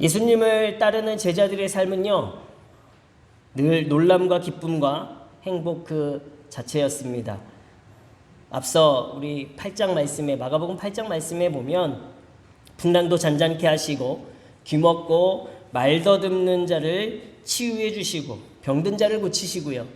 예수님을 따르는 제자들의 삶은요, 늘 놀람과 기쁨과 행복 그 자체였습니다. 앞서 우리 8장 말씀에 마가복음 8장 말씀에 보면 풍랑도 잔잔케 하시고 귀먹고 말 더듬는 자를 치유해 주시고 병든 자를 고치시고요.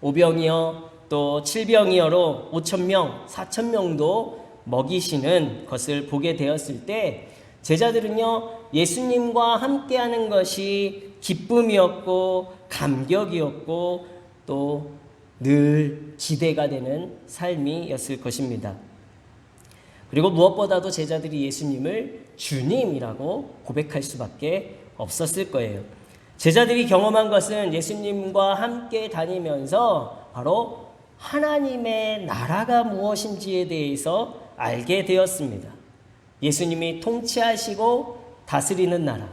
오병이어 또 칠병이어로 5천 명, 4천 명도 먹이시는 것을 보게 되었을 때 제자들은요 예수님과 함께하는 것이 기쁨이었고 감격이었고 또 늘 기대가 되는 삶이었을 것입니다. 그리고 무엇보다도 제자들이 예수님을 주님이라고 고백할 수밖에 없었을 거예요. 제자들이 경험한 것은 예수님과 함께 다니면서 바로 하나님의 나라가 무엇인지에 대해서 알게 되었습니다. 예수님이 통치하시고 다스리는 나라,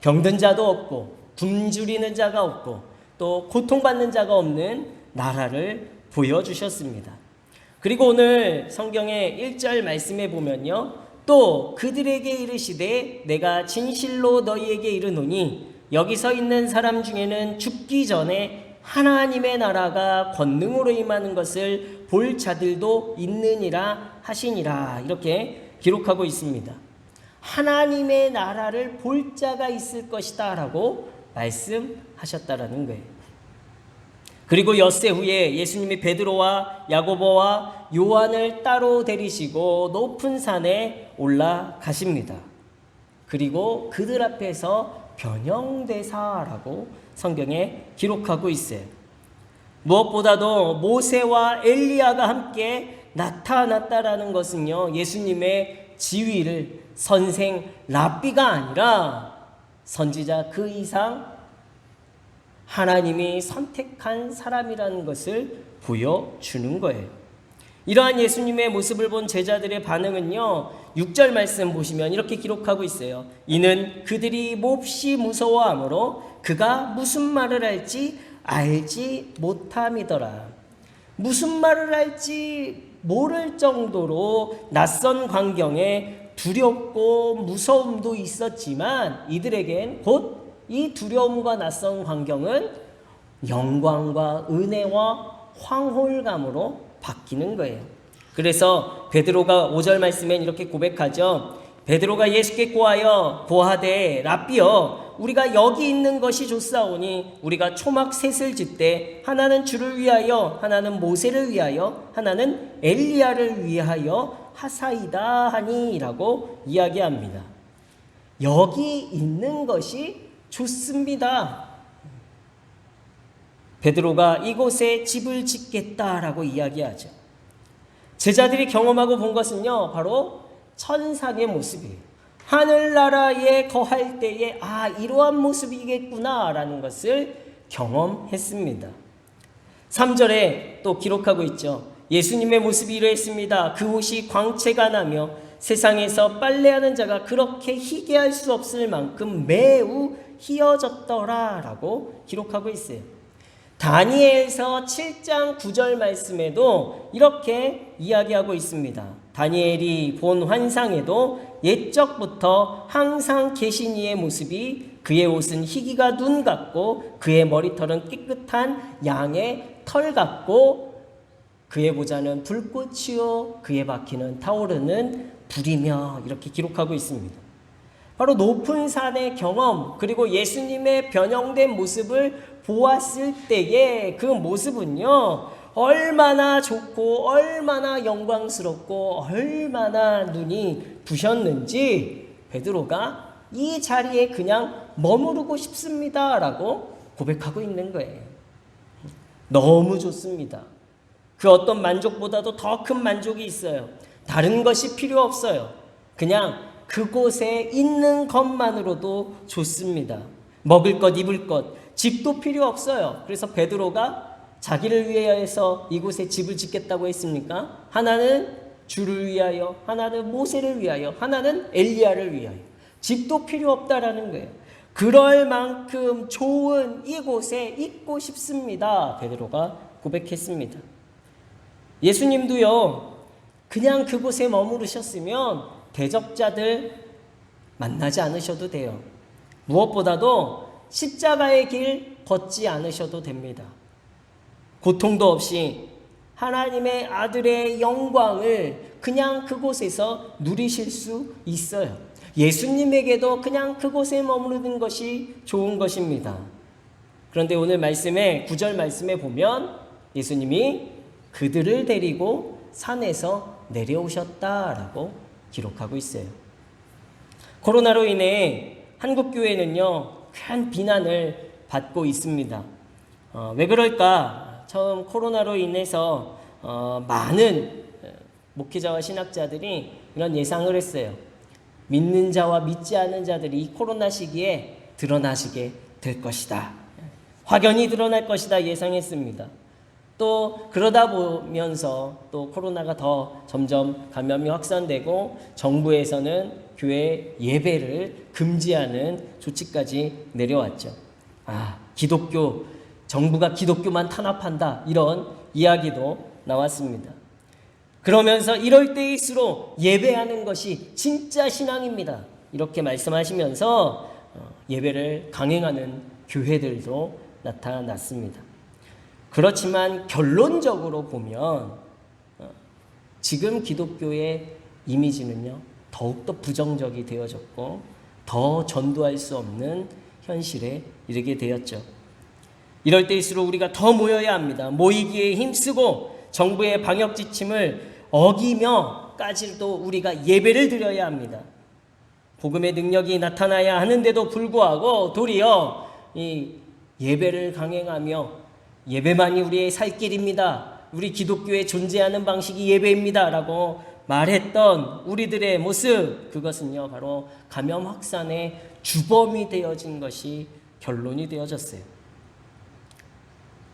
병든 자도 없고 굶주리는 자가 없고 또 고통받는 자가 없는 나라를 보여주셨습니다. 그리고 오늘 성경의 1절 말씀에 보면요. 또 그들에게 이르시되 내가 진실로 너희에게 이르노니 여기 서 있는 사람 중에는 죽기 전에 하나님의 나라가 권능으로 임하는 것을 볼 자들도 있느니라 하시니라 이렇게 기록하고 있습니다. 하나님의 나라를 볼 자가 있을 것이다 라고 말씀하셨다라는 거예요. 그리고 엿새 후에 예수님이 베드로와 야고보와 요한을 따로 데리시고 높은 산에 올라가십니다. 그리고 그들 앞에서 변형대사라고 성경에 기록하고 있어요. 무엇보다도 모세와 엘리야가 함께 나타났다라는 것은요. 예수님의 지위를 선생 랍비가 아니라 선지자 그 이상 하나님이 선택한 사람이라는 것을 보여주는 거예요. 이러한 예수님의 모습을 본 제자들의 반응은요, 6절 말씀 보시면 이렇게 기록하고 있어요. 이는 그들이 몹시 무서워하므로 그가 무슨 말을 할지 알지 못함이더라. 무슨 말을 할지 모를 정도로 낯선 광경에 두렵고 무서움도 있었지만 이들에겐 곧 이 두려움과 낯선 광경은 영광과 은혜와 황홀감으로 바뀌는 거예요. 그래서 베드로가 5절 말씀엔 이렇게 고백하죠. 베드로가 예수께 고하여 고하되 랍비여 우리가 여기 있는 것이 좋사오니 우리가 초막 셋을 짓되 하나는 주를 위하여 하나는 모세를 위하여 하나는 엘리야를 위하여 하사이다 하니라고 이야기합니다. 여기 있는 것이 좋습니다. 베드로가 이곳에 집을 짓겠다라고 이야기하죠. 제자들이 경험하고 본 것은요, 바로 천상의 모습이에요. 하늘나라에 거할 때에 아 이러한 모습이겠구나라는 것을 경험했습니다. 3절에 또 기록하고 있죠. 예수님의 모습이 이러했습니다. 그 옷이 광채가 나며 세상에서 빨래하는 자가 그렇게 희게 할 수 없을 만큼 매우 희어졌더라라고 기록하고 있어요. 다니엘서 7장 9절 말씀에도 이렇게 이야기하고 있습니다. 다니엘이 본 환상에도 옛적부터 항상 계신 이의 모습이 그의 옷은 희기가 눈 같고 그의 머리털은 깨끗한 양의 털 같고 그의 보자는 불꽃이요 그의 바퀴는 타오르는 불이며 이렇게 기록하고 있습니다. 바로 높은 산의 경험 그리고 예수님의 변형된 모습을 보았을 때의 그 모습은요 얼마나 좋고 얼마나 영광스럽고 얼마나 눈이 부셨는지 베드로가 이 자리에 그냥 머무르고 싶습니다라고 고백하고 있는 거예요. 너무 좋습니다. 그 어떤 만족보다도 더 큰 만족이 있어요. 다른 것이 필요 없어요. 그냥 그곳에 있는 것만으로도 좋습니다. 먹을 것, 입을 것, 집도 필요 없어요. 그래서 베드로가 자기를 위하여서 이곳에 집을 짓겠다고 했습니까? 하나는 주를 위하여, 하나는 모세를 위하여, 하나는 엘리야를 위하여. 집도 필요 없다라는 거예요. 그럴 만큼 좋은 이곳에 있고 싶습니다. 베드로가 고백했습니다. 예수님도요, 그냥 그곳에 머무르셨으면 대적자들 만나지 않으셔도 돼요. 무엇보다도 십자가의 길 걷지 않으셔도 됩니다. 고통도 없이 하나님의 아들의 영광을 그냥 그곳에서 누리실 수 있어요. 예수님에게도 그냥 그곳에 머무르는 것이 좋은 것입니다. 그런데 오늘 말씀에 구절 말씀에 보면 예수님이 그들을 데리고 산에서 내려오셨다라고 기록하고 있어요. 코로나로 인해 한국 교회는요 큰 비난을 받고 있습니다. 어, 왜 그럴까? 처음 코로나로 인해서 어, 많은 목회자와 신학자들이 이런 예상을 했어요. 믿는 자와 믿지 않는 자들이 이 코로나 시기에 드러나시게 될 것이다. 확연히 드러날 것이다 예상했습니다. 또 그러다 보면서 또 코로나가 더 점점 감염이 확산되고 정부에서는 교회 예배를 금지하는 조치까지 내려왔죠. 아, 기독교 정부가 기독교만 탄압한다 이런 이야기도 나왔습니다. 그러면서 이럴 때일수록 예배하는 것이 진짜 신앙입니다. 이렇게 말씀하시면서 어, 예배를 강행하는 교회들도 나타났습니다. 그렇지만 결론적으로 보면 어, 지금 기독교의 이미지는요 더욱더 부정적이 되어졌고 더 전도할 수 없는 현실에 이르게 되었죠. 이럴 때일수록 우리가 더 모여야 합니다. 모이기에 힘쓰고 정부의 방역 지침을 어기며까지도 우리가 예배를 드려야 합니다. 복음의 능력이 나타나야 하는데도 불구하고 도리어 이 예배를 강행하며 예배만이 우리의 살 길입니다. 우리 기독교에 존재하는 방식이 예배입니다라고 말했던 우리들의 모습 그것은요 바로 감염 확산의 주범이 되어진 것이 결론이 되어졌어요.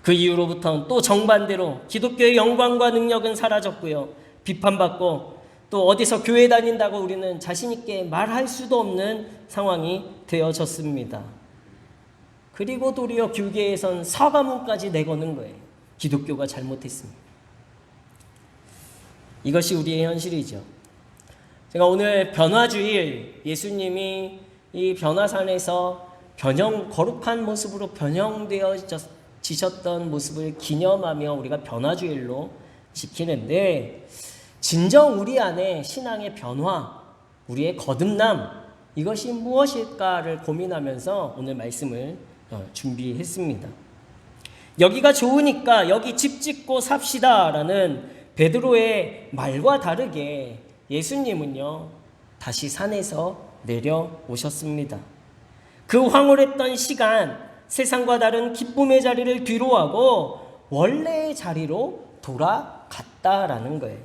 그 이후로부터는 또 정반대로 기독교의 영광과 능력은 사라졌고요. 비판받고 또 어디서 교회 다닌다고 우리는 자신있게 말할 수도 없는 상황이 되어졌습니다. 그리고 도리어 교계에선 사과문까지 내거는 거예요. 기독교가 잘못했습니다. 이것이 우리의 현실이죠. 제가 오늘 변화주일 예수님이 이 변화산에서 변형 거룩한 모습으로 변형되어 지셨던 모습을 기념하며 우리가 변화주일로 지키는데 진정 우리 안에 신앙의 변화, 우리의 거듭남 이것이 무엇일까를 고민하면서 오늘 말씀을 어, 준비했습니다. 여기가 좋으니까 여기 집 짓고 삽시다라는 베드로의 말과 다르게 예수님은요 다시 산에서 내려오셨습니다. 그 황홀했던 시간 세상과 다른 기쁨의 자리를 뒤로하고 원래의 자리로 돌아갔다라는 거예요.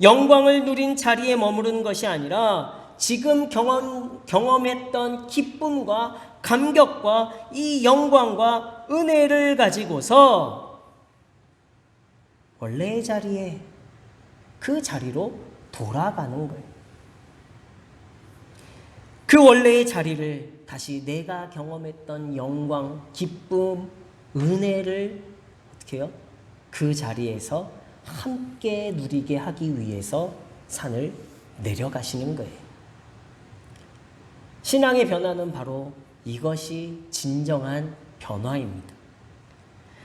영광을 누린 자리에 머무른 것이 아니라 지금 경험, 경험했던 기쁨과 감격과 이 영광과 은혜를 가지고서 원래의 자리에 그 자리로 돌아가는 거예요. 그 원래의 자리를 다시 내가 경험했던 영광, 기쁨, 은혜를 어떻게 해요? 그 자리에서 함께 누리게 하기 위해서 산을 내려가시는 거예요. 신앙의 변화는 바로 이것이 진정한 변화입니다.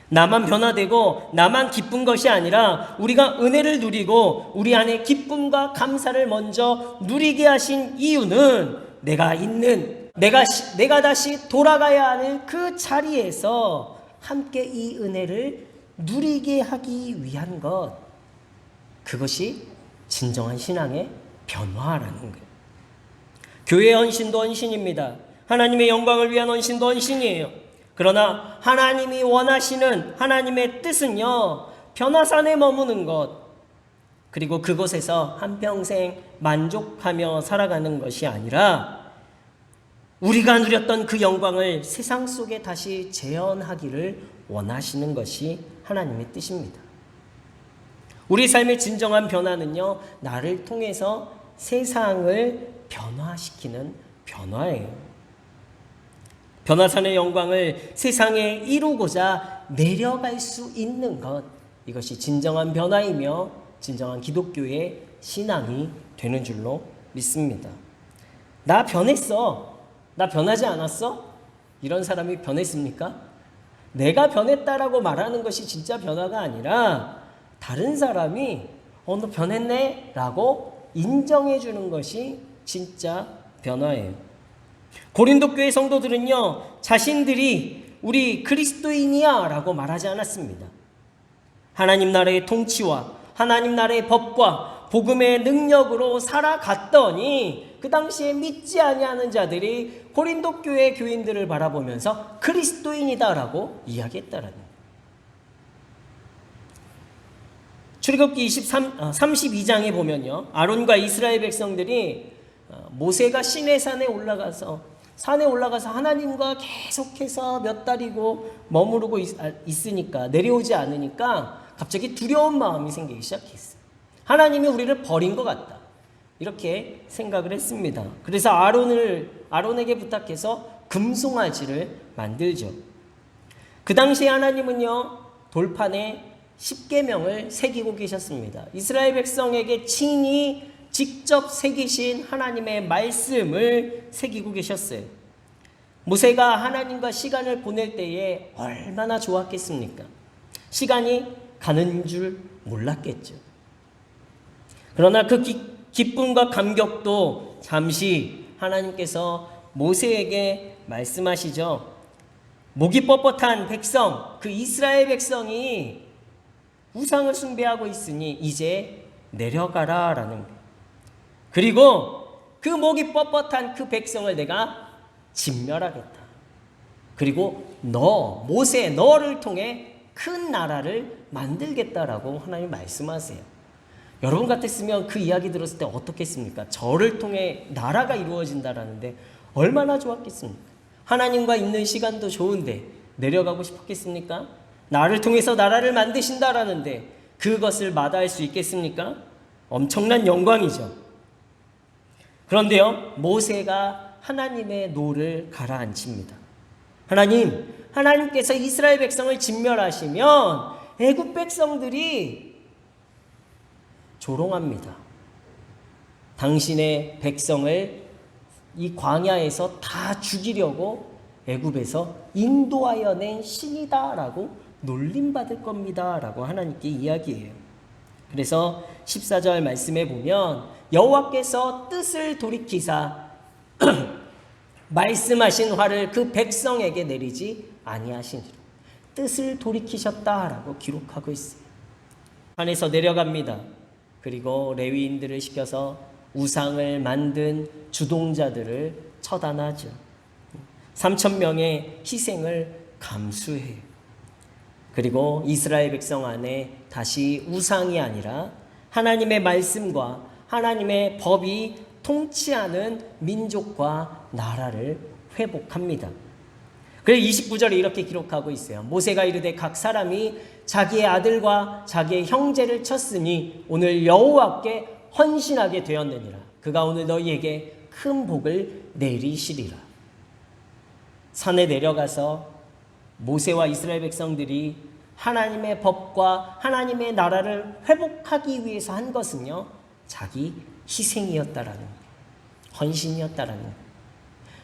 나만 변화되고 나만 기쁜 것이 아니라 우리가 은혜를 누리고 우리 안에 기쁨과 감사를 먼저 누리게 하신 이유는 내가 있는 내가 내가 다시 돌아가야 하는 그 자리에서 함께 이 은혜를 누리게 하기 위한 것 그것이 진정한 신앙의 변화라는 거예요. 교회 헌신도 헌신입니다. 하나님의 영광을 위한 헌신도 헌신이에요. 그러나 하나님이 원하시는 하나님의 뜻은요, 변화산에 머무는 것, 그리고 그곳에서 한평생 만족하며 살아가는 것이 아니라 우리가 누렸던 그 영광을 세상 속에 다시 재현하기를 원하시는 것이 하나님의 뜻입니다. 우리 삶의 진정한 변화는요, 나를 통해서 세상을 변화시키는 변화예요. 변화산의 영광을 세상에 이루고자 내려갈 수 있는 것, 이것이 진정한 변화이며 진정한 기독교의 신앙이 되는 줄로 믿습니다. 나 변했어. 나 변하지 않았어? 이런 사람이 변했습니까? 내가 변했다라고 말하는 것이 진짜 변화가 아니라 다른 사람이 어, 너 변했네? 라고 인정해 주는 것이 진짜 변화예요. 고린도 교회 성도들은요, 자신들이 우리 그리스도인이야 라고 말하지 않았습니다. 하나님 나라의 통치와 하나님 나라의 법과 복음의 능력으로 살아갔더니 그 당시에 믿지 아니하는 자들이 고린도 교회 교인들을 바라보면서 그리스도인이다라고 이야기했다라는. 출애굽기 23, 어, 32장에 보면요. 아론과 이스라엘 백성들이 어, 모세가 시내 산에 올라가서 산에 올라가서 하나님과 계속해서 몇 달이고 머무르고 있, 아, 있으니까 내려오지 않으니까 갑자기 두려운 마음이 생기기 시작했어요. 하나님이 우리를 버린 것 같다. 이렇게 생각을 했습니다. 그래서 아론을 아론에게 부탁해서 금송아지를 만들죠. 그 당시에 하나님은요 돌판에 십계명을 새기고 계셨습니다. 이스라엘 백성에게 친히 직접 새기신 하나님의 말씀을 새기고 계셨어요. 모세가 하나님과 시간을 보낼 때에 얼마나 좋았겠습니까? 시간이 가는 줄 몰랐겠죠. 그러나 그 기, 기쁨과 감격도 잠시 하나님께서 모세에게 말씀하시죠. 목이 뻣뻣한 백성, 그 이스라엘 백성이 우상을 숭배하고 있으니 이제 내려가라 라는 거예요. 그리고 그 목이 뻣뻣한 그 백성을 내가 진멸하겠다. 그리고 너, 모세, 너를 통해 큰 나라를 만들겠다라고 하나님 말씀하세요. 여러분 같았으면 그 이야기 들었을 때 어떻겠습니까? 저를 통해 나라가 이루어진다라는데 얼마나 좋았겠습니까? 하나님과 있는 시간도 좋은데 내려가고 싶었겠습니까? 나를 통해서 나라를 만드신다라는데 그것을 마다할 수 있겠습니까? 엄청난 영광이죠. 그런데요, 모세가 하나님의 노를 가라앉힙니다. 하나님, 하나님께서 이스라엘 백성을 진멸하시면 애굽 백성들이 조롱합니다. 당신의 백성을 이 광야에서 다 죽이려고 애굽에서 인도하여 낸 신이다라고 놀림받을 겁니다라고 하나님께 이야기해요. 그래서 14절 말씀에 보면 여호와께서 뜻을 돌이키사 말씀하신 화를 그 백성에게 내리지 아니하시니라. 뜻을 돌이키셨다라고 기록하고 있어요. 산에서 내려갑니다. 그리고 레위인들을 시켜서 우상을 만든 주동자들을 처단하죠. 3천 명의 희생을 감수해요. 그리고 이스라엘 백성 안에 다시 우상이 아니라 하나님의 말씀과 하나님의 법이 통치하는 민족과 나라를 회복합니다. 그래서 29절에 이렇게 기록하고 있어요. 모세가 이르되 각 사람이 자기의 아들과 자기의 형제를 쳤으니 오늘 여호와께 헌신하게 되었느니라. 그가 오늘 너희에게 큰 복을 내리시리라. 산에 내려가서 모세와 이스라엘 백성들이 하나님의 법과 하나님의 나라를 회복하기 위해서 한 것은요, 자기 희생이었다라는. 헌신이었다라는.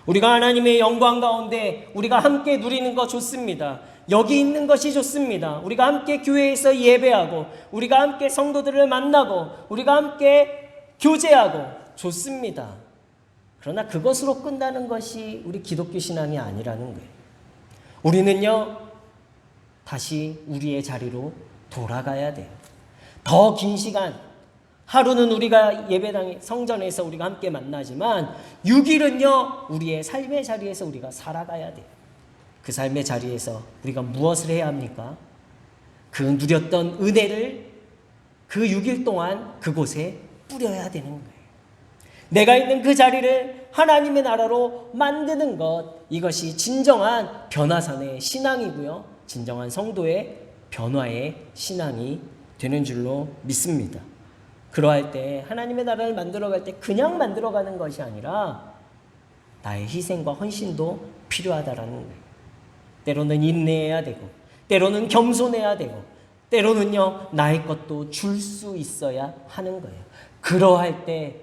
우리가 하나님의 영광 가운데 우리가 함께 누리는 거 좋습니다. 여기 있는 것이 좋습니다. 우리가 함께 교회에서 예배하고, 우리가 함께 성도들을 만나고, 우리가 함께 교제하고, 좋습니다. 그러나 그것으로 끝나는 것이 우리 기독교 신앙이 아니라는 거예요. 우리는요, 다시 우리의 자리로 돌아가야 돼요. 더 긴 시간, 하루는 우리가 예배당에 성전에서 우리가 함께 만나지만 6일은요 우리의 삶의 자리에서 우리가 살아가야 돼요. 그 삶의 자리에서 우리가 무엇을 해야 합니까? 그 누렸던 은혜를 그 6일 동안 그곳에 뿌려야 되는 거예요. 내가 있는 그 자리를 하나님의 나라로 만드는 것 이것이 진정한 변화산의 신앙이고요. 진정한 성도의 변화의 신앙이 되는 줄로 믿습니다. 그러할 때 하나님의 나라를 만들어갈 때 그냥 만들어가는 것이 아니라 나의 희생과 헌신도 필요하다라는 거예요. 때로는 인내해야 되고, 때로는 겸손해야 되고, 때로는요 나의 것도 줄 수 있어야 하는 거예요. 그러할 때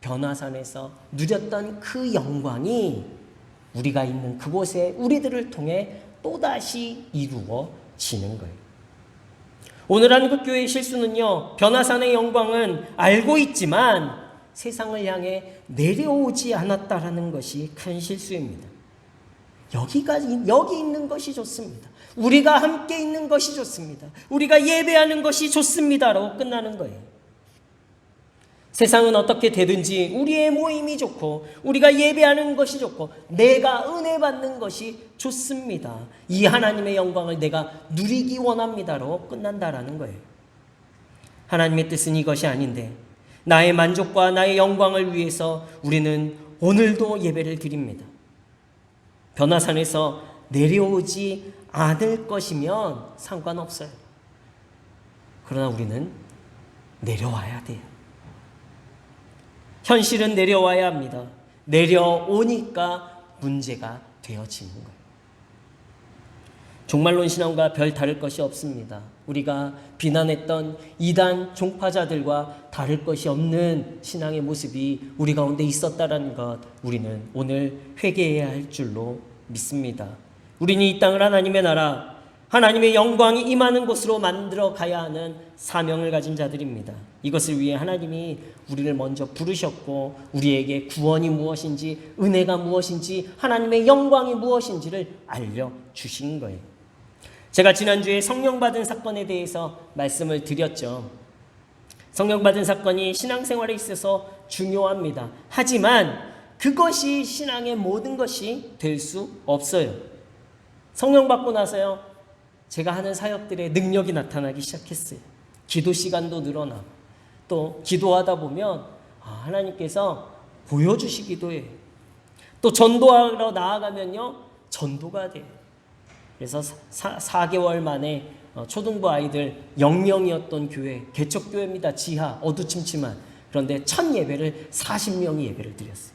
변화산에서 누렸던 그 영광이 우리가 있는 그곳에 우리들을 통해 또다시 이루어지는 거예요. 오늘 한국교회의 실수는요, 변화산의 영광은 알고 있지만 세상을 향해 내려오지 않았다라는 것이 큰 실수입니다. 여기가, 여기 있는 것이 좋습니다. 우리가 함께 있는 것이 좋습니다. 우리가 예배하는 것이 좋습니다라고 끝나는 거예요. 세상은 어떻게 되든지 우리의 모임이 좋고 우리가 예배하는 것이 좋고 내가 은혜 받는 것이 좋습니다. 이 하나님의 영광을 내가 누리기 원합니다로 끝난다라는 거예요. 하나님의 뜻은 이것이 아닌데 나의 만족과 나의 영광을 위해서 우리는 오늘도 예배를 드립니다. 변화산에서 내려오지 않을 것이면 상관없어요. 그러나 우리는 내려와야 돼요. 현실은 내려와야 합니다. 내려오니까 문제가 되어지는 거예요. 종말론 신앙과 별 다를 것이 없습니다. 우리가 비난했던 이단 종파자들과 다를 것이 없는 신앙의 모습이 우리 가운데 있었다라는 것 우리는 오늘 회개해야 할 줄로 믿습니다. 우리는 이 땅을 하나님의 나라, 하나님의 영광이 임하는 곳으로 만들어 가야 하는 사명을 가진 자들입니다. 이것을 위해 하나님이 우리를 먼저 부르셨고 우리에게 구원이 무엇인지 은혜가 무엇인지 하나님의 영광이 무엇인지를 알려 주신 거예요. 제가 지난주에 성령 받은 사건에 대해서 말씀을 드렸죠. 성령 받은 사건이 신앙생활에 있어서 중요합니다. 하지만 그것이 신앙의 모든 것이 될 수 없어요. 성령 받고 나서요. 제가 하는 사역들의 능력이 나타나기 시작했어요. 기도 시간도 늘어나고 또 기도하다 보면 아, 하나님께서 보여주시기도 해요. 또 전도하러 나아가면요. 전도가 돼요. 그래서 사, 4개월 만에 어, 초등부 아이들 0명이었던 교회 개척교회입니다. 지하 어두침침한 그런데 첫 예배를 40명이 예배를 드렸어요.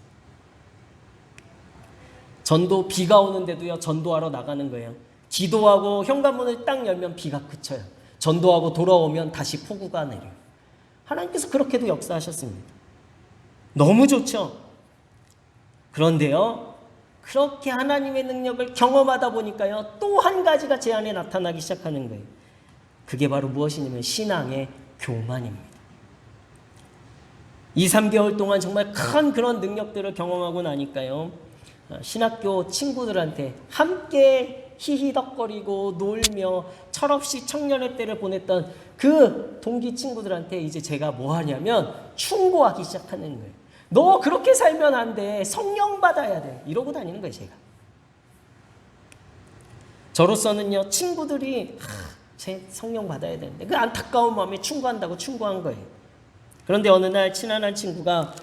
전도 비가 오는데도요 전도하러 나가는 거예요. 기도하고 현관문을 딱 열면 비가 그쳐요. 전도하고 돌아오면 다시 폭우가 내려요. 하나님께서 그렇게도 역사하셨습니다. 너무 좋죠. 그런데요 그렇게 하나님의 능력을 경험하다 보니까요, 또 한 가지가 제 안에 나타나기 시작하는 거예요. 그게 바로 무엇이냐면 신앙의 교만입니다. 2, 3개월 동안 정말 큰 그런 능력들을 경험하고 나니까요, 어, 신학교 친구들한테 함께 히히덕거리고 놀며 철없이 청년의 때를 보냈던 그 동기 친구들한테 이제 제가 뭐 하냐면 충고하기 시작하는 거예요. 너 그렇게 살면 안 돼. 성령 받아야 돼. 이러고 다니는 거예요, 제가. 저로서는요, 친구들이 하, 제 성령 받아야 되는데 그 안타까운 마음에 충고한다고 충고한 거예요. 그런데 어느 날 친한 한 친구가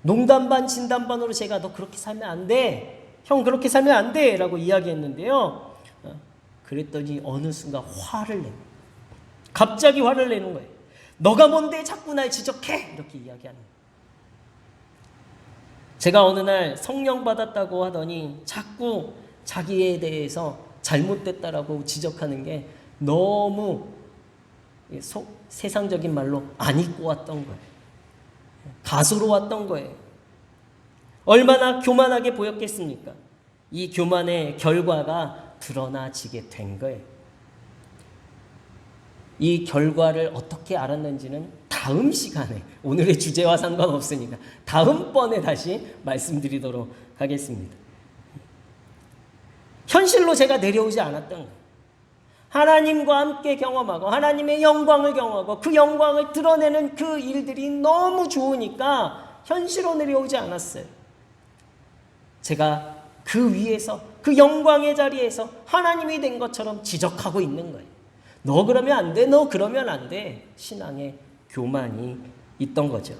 농담 반 진담 반으로 제가 너 그렇게 살면 안 돼. 형 그렇게 살면 안 돼. 라고 이야기했는데요. 어, 그랬더니 어느 순간 화를 내요. 갑자기 화를 내는 거예요. 너가 뭔데 자꾸 날 지적해. 이렇게 이야기하는 거예요. 제가 어느 날 성령 받았다고 하더니 자꾸 자기에 대해서 잘못됐다라고 지적하는 게 너무 소, 세상적인 말로 안 입고 왔던 거예요. 가수로 왔던 거예요. 얼마나 교만하게 보였겠습니까? 이 교만의 결과가 드러나지게 된 거예요. 이 결과를 어떻게 알았는지는 다음 시간에 오늘의 주제와 상관없으니까 다음번에 다시 말씀드리도록 하겠습니다. 현실로 제가 내려오지 않았던. 하나님과 함께 경험하고 하나님의 영광을 경험하고 그 영광을 드러내는 그 일들이 너무 좋으니까 현실로 내려오지 않았어요. 제가 그 위에서 그 영광의 자리에서 하나님이 된 것처럼 지적하고 있는 거예요. 너 그러면 안 돼. 너 그러면 안 돼. 신앙의 교만이 있던 거죠.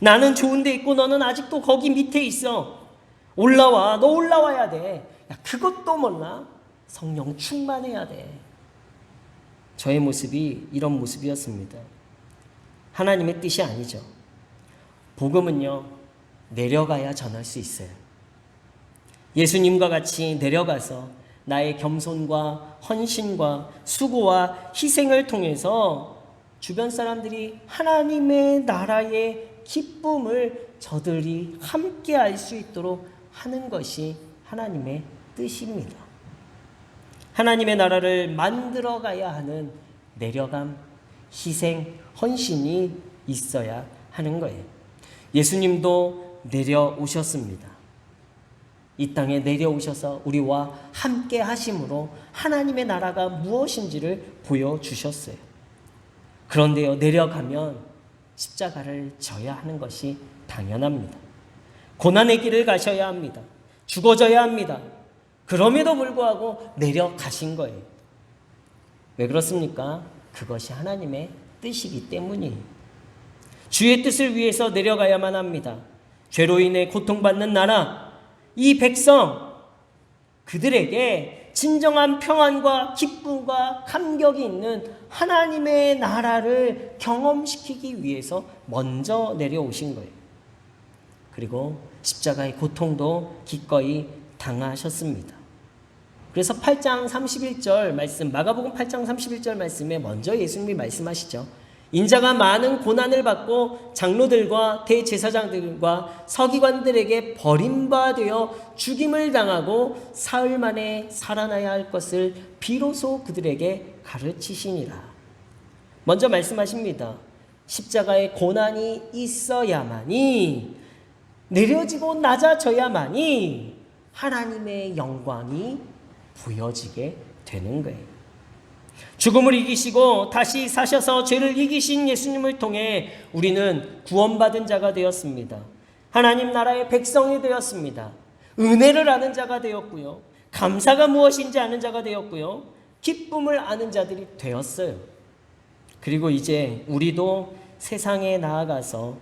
나는 좋은 데 있고 너는 아직도 거기 밑에 있어. 올라와. 너 올라와야 돼. 야, 그것도 몰라. 성령 충만해야 돼. 저의 모습이 이런 모습이었습니다. 하나님의 뜻이 아니죠. 복음은요, 내려가야 전할 수 있어요. 예수님과 같이 내려가서 나의 겸손과 헌신과 수고와 희생을 통해서 주변 사람들이 하나님의 나라의 기쁨을 저들이 함께 알 수 있도록 하는 것이 하나님의 뜻입니다. 하나님의 나라를 만들어 가야 하는 내려감, 희생, 헌신이 있어야 하는 거예요. 예수님도 내려오셨습니다. 이 땅에 내려오셔서 우리와 함께 하심으로 하나님의 나라가 무엇인지를 보여주셨어요. 그런데요, 내려가면 십자가를 져야 하는 것이 당연합니다. 고난의 길을 가셔야 합니다. 죽어져야 합니다. 그럼에도 불구하고 내려가신 거예요. 왜 그렇습니까? 그것이 하나님의 뜻이기 때문이에요. 주의 뜻을 위해서 내려가야만 합니다. 죄로 인해 고통받는 나라, 이 백성, 그들에게 진정한 평안과 기쁨과 감격이 있는 하나님의 나라를 경험시키기 위해서 먼저 내려오신 거예요. 그리고 십자가의 고통도 기꺼이 당하셨습니다. 그래서 8장 31절 말씀, 마가복음 8장 31절 말씀에 먼저 예수님이 말씀하시죠. 인자가 많은 고난을 받고 장로들과 대제사장들과 서기관들에게 버림받아 죽임을 당하고 사흘 만에 살아나야 할 것을 비로소 그들에게 가르치시니라. 먼저 말씀하십니다. 십자가의 고난이 있어야만이 내려지고 낮아져야만이 하나님의 영광이 보여지게 되는 거예요. 죽음을 이기시고 다시 사셔서 죄를 이기신 예수님을 통해 우리는 구원받은 자가 되었습니다. 하나님 나라의 백성이 되었습니다. 은혜를 아는 자가 되었고요. 감사가 무엇인지 아는 자가 되었고요. 기쁨을 아는 자들이 되었어요. 그리고 이제 우리도 세상에 나아가서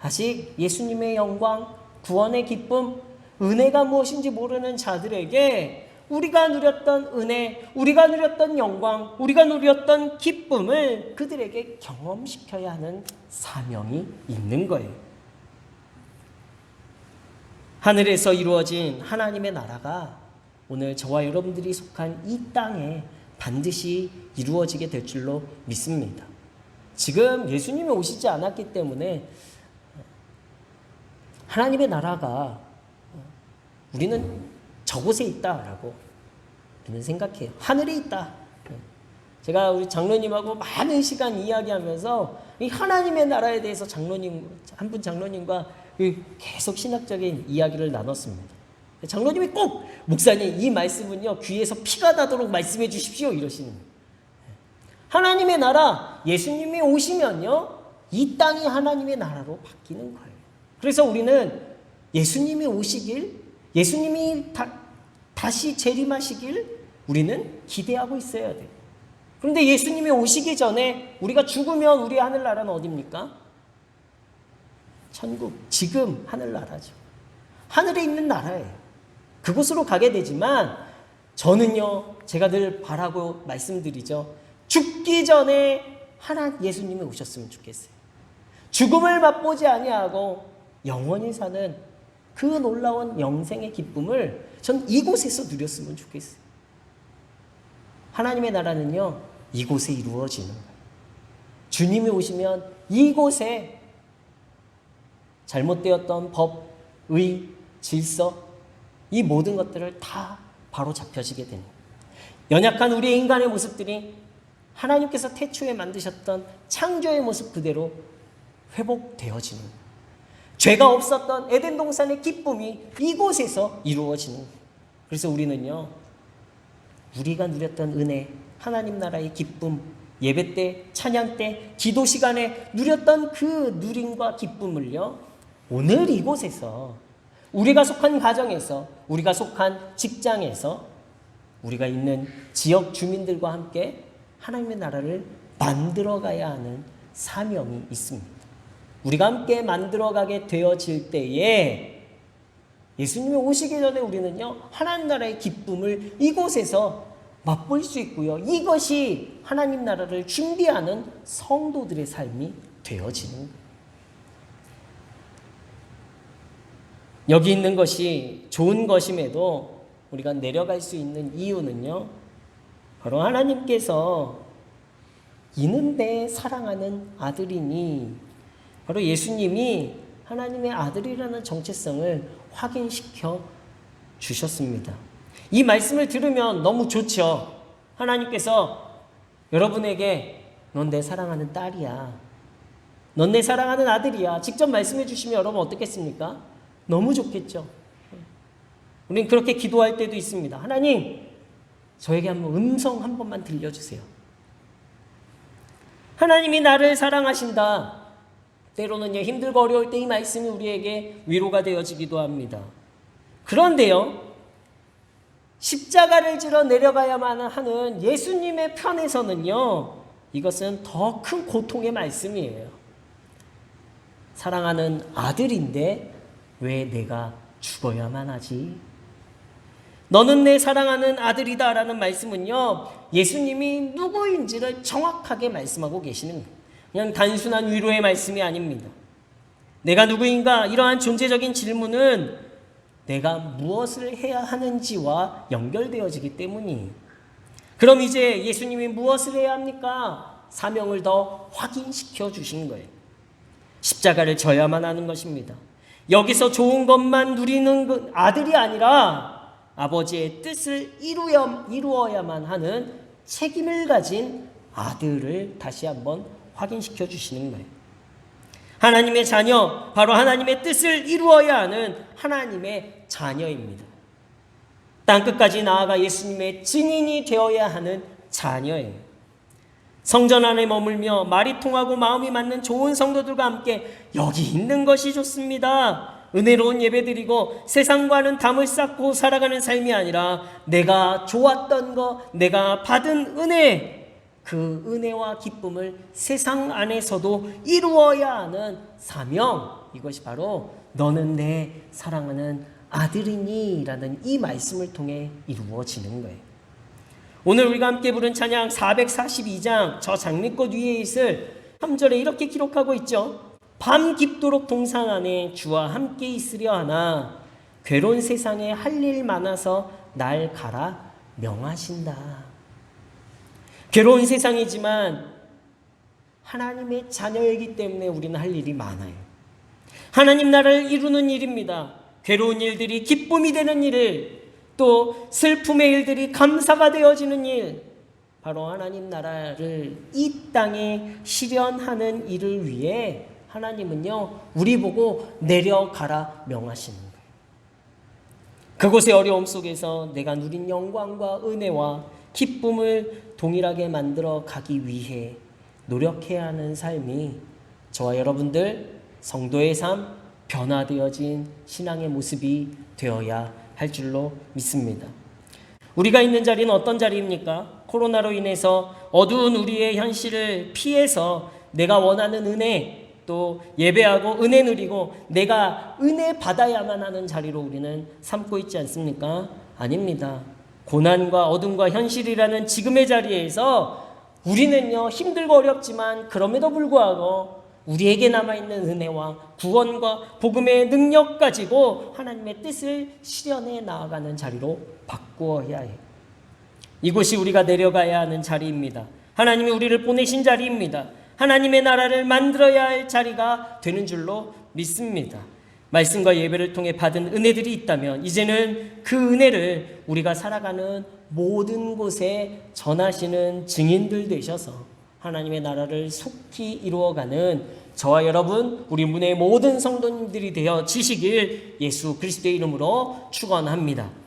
아직 예수님의 영광, 구원의 기쁨, 은혜가 무엇인지 모르는 자들에게 우리가 누렸던 은혜, 우리가 누렸던 영광, 우리가 누렸던 기쁨을 그들에게 경험시켜야 하는 사명이 있는 거예요. 하늘에서 이루어진 하나님의 나라가 오늘 저와 여러분들이 속한 이 땅에 반드시 이루어지게 될 줄로 믿습니다. 지금 예수님이 오시지 않았기 때문에 하나님의 나라가 우리는 저곳에 있다라고 우리는 생각해요. 하늘에 있다. 제가 우리 장로님하고 많은 시간 이야기하면서 이 하나님의 나라에 대해서 장로님 한 분 장로님과 계속 신학적인 이야기를 나눴습니다. 장로님이 꼭 목사님 이 말씀은요 귀에서 피가 나도록 말씀해 주십시오 이러시는 거예요. 하나님의 나라 예수님이 오시면요 이 땅이 하나님의 나라로 바뀌는 거예요. 그래서 우리는 예수님이 오시길 예수님이 다, 다시 재림하시길 우리는 기대하고 있어야 돼요. 그런데 예수님이 오시기 전에 우리가 죽으면 우리 하늘나라는 어딥니까? 천국. 지금 하늘나라죠. 하늘에 있는 나라예요. 그곳으로 가게 되지만 저는요, 제가 늘 바라고 말씀드리죠. 죽기 전에 하나 예수님이 오셨으면 좋겠어요. 죽음을 맛보지 아니하고 영원히 사는 그 놀라운 영생의 기쁨을 전 이곳에서 누렸으면 좋겠어요. 하나님의 나라는요, 이곳에 이루어지는. 주님이 오시면 이곳에 잘못되었던 법, 의, 질서, 이 모든 것들을 다 바로 잡혀지게 되는. 연약한 우리의 인간의 모습들이 하나님께서 태초에 만드셨던 창조의 모습 그대로 회복되어지는 거예요. 죄가 없었던 에덴 동산의 기쁨이 이곳에서 이루어지는 거예요. 그래서 우리는요, 우리가 누렸던 은혜, 하나님 나라의 기쁨, 예배 때, 찬양 때, 기도 시간에 누렸던 그 누림과 기쁨을요, 오늘 이곳에서, 우리가 속한 가정에서, 우리가 속한 직장에서, 우리가 있는 지역 주민들과 함께 하나님의 나라를 만들어 가야 하는 사명이 있습니다. 우리가 함께 만들어가게 되어질 때에 예수님이 오시기 전에 우리는요, 하나님 나라의 기쁨을 이곳에서 맛볼 수 있고요. 이것이 하나님 나라를 준비하는 성도들의 삶이 되어지는. 여기 있는 것이 좋은 것임에도 우리가 내려갈 수 있는 이유는요, 바로 하나님께서 이는데 사랑하는 아들이니 바로 예수님이 하나님의 아들이라는 정체성을 확인시켜 주셨습니다. 이 말씀을 들으면 너무 좋죠. 하나님께서 여러분에게 넌 내 사랑하는 딸이야. 넌 내 사랑하는 아들이야. 직접 말씀해 주시면 여러분 어떻겠습니까? 너무 좋겠죠. 우리는 그렇게 기도할 때도 있습니다. 하나님, 저에게 한번 음성 한 번만 들려주세요. 하나님이 나를 사랑하신다. 때로는 힘들고 어려울 때 이 말씀이 우리에게 위로가 되어지기도 합니다. 그런데요, 십자가를 지러 내려가야만 하는 예수님의 편에서는요, 이것은 더 큰 고통의 말씀이에요. 사랑하는 아들인데 왜 내가 죽어야만 하지? 너는 내 사랑하는 아들이다 라는 말씀은요, 예수님이 누구인지를 정확하게 말씀하고 계시는 거예요. 그냥 단순한 위로의 말씀이 아닙니다. 내가 누구인가? 이러한 존재적인 질문은 내가 무엇을 해야 하는지와 연결되어지기 때문이에요. 그럼 이제 예수님이 무엇을 해야 합니까? 사명을 더 확인시켜 주신 거예요. 십자가를 져야만 하는 것입니다. 여기서 좋은 것만 누리는 그 아들이 아니라 아버지의 뜻을 이루어, 이루어야만 하는 책임을 가진 아들을 다시 한번 확인시켜 주시는 거예요. 하나님의 자녀, 바로 하나님의 뜻을 이루어야 하는 하나님의 자녀입니다. 땅 끝까지 나아가 예수님의 증인이 되어야 하는 자녀예요. 성전 안에 머물며 말이 통하고 마음이 맞는 좋은 성도들과 함께 여기 있는 것이 좋습니다. 은혜로운 예배 드리고 세상과는 담을 쌓고 살아가는 삶이 아니라 내가 좋았던 거, 내가 받은 은혜, 그 은혜와 기쁨을 세상 안에서도 이루어야 하는 사명, 이것이 바로 너는 내 사랑하는 아들이니 라는 이 말씀을 통해 이루어지는 거예요. 오늘 우리가 함께 부른 찬양 442장 저 장미꽃 위에 있을 3절에 이렇게 기록하고 있죠. 밤 깊도록 동상 안에 주와 함께 있으려 하나 괴로운 세상에 할 일 많아서 날 가라 명하신다. 괴로운 세상이지만 하나님의 자녀이기 때문에 우리는 할 일이 많아요. 하나님 나라를 이루는 일입니다. 괴로운 일들이 기쁨이 되는 일을 또 슬픔의 일들이 감사가 되어지는 일 바로 하나님 나라를 이 땅에 실현하는 일을 위해 하나님은요 우리 보고 내려가라 명하시는 거예요. 그곳의 어려움 속에서 내가 누린 영광과 은혜와 기쁨을 동일하게 만들어 가기 위해 노력해야 하는 삶이 저와 여러분들 성도의 삶 변화되어진 신앙의 모습이 되어야 할 줄로 믿습니다. 우리가 있는 자리는 어떤 자리입니까? 코로나로 인해서 어두운 우리의 현실을 피해서 내가 원하는 은혜 또 예배하고 은혜 누리고 내가 은혜 받아야만 하는 자리로 우리는 삼고 있지 않습니까? 아닙니다. 고난과 어둠과 현실이라는 지금의 자리에서 우리는요 힘들고 어렵지만 그럼에도 불구하고 우리에게 남아있는 은혜와 구원과 복음의 능력 가지고 하나님의 뜻을 실현해 나아가는 자리로 바꾸어야 해요. 이곳이 우리가 내려가야 하는 자리입니다. 하나님이 우리를 보내신 자리입니다. 하나님의 나라를 만들어야 할 자리가 되는 줄로 믿습니다. 말씀과 예배를 통해 받은 은혜들이 있다면 이제는 그 은혜를 우리가 살아가는 모든 곳에 전하시는 증인들 되셔서 하나님의 나라를 속히 이루어가는 저와 여러분 우리 문의 모든 성도님들이 되어 지시길 예수 그리스도의 이름으로 축원합니다.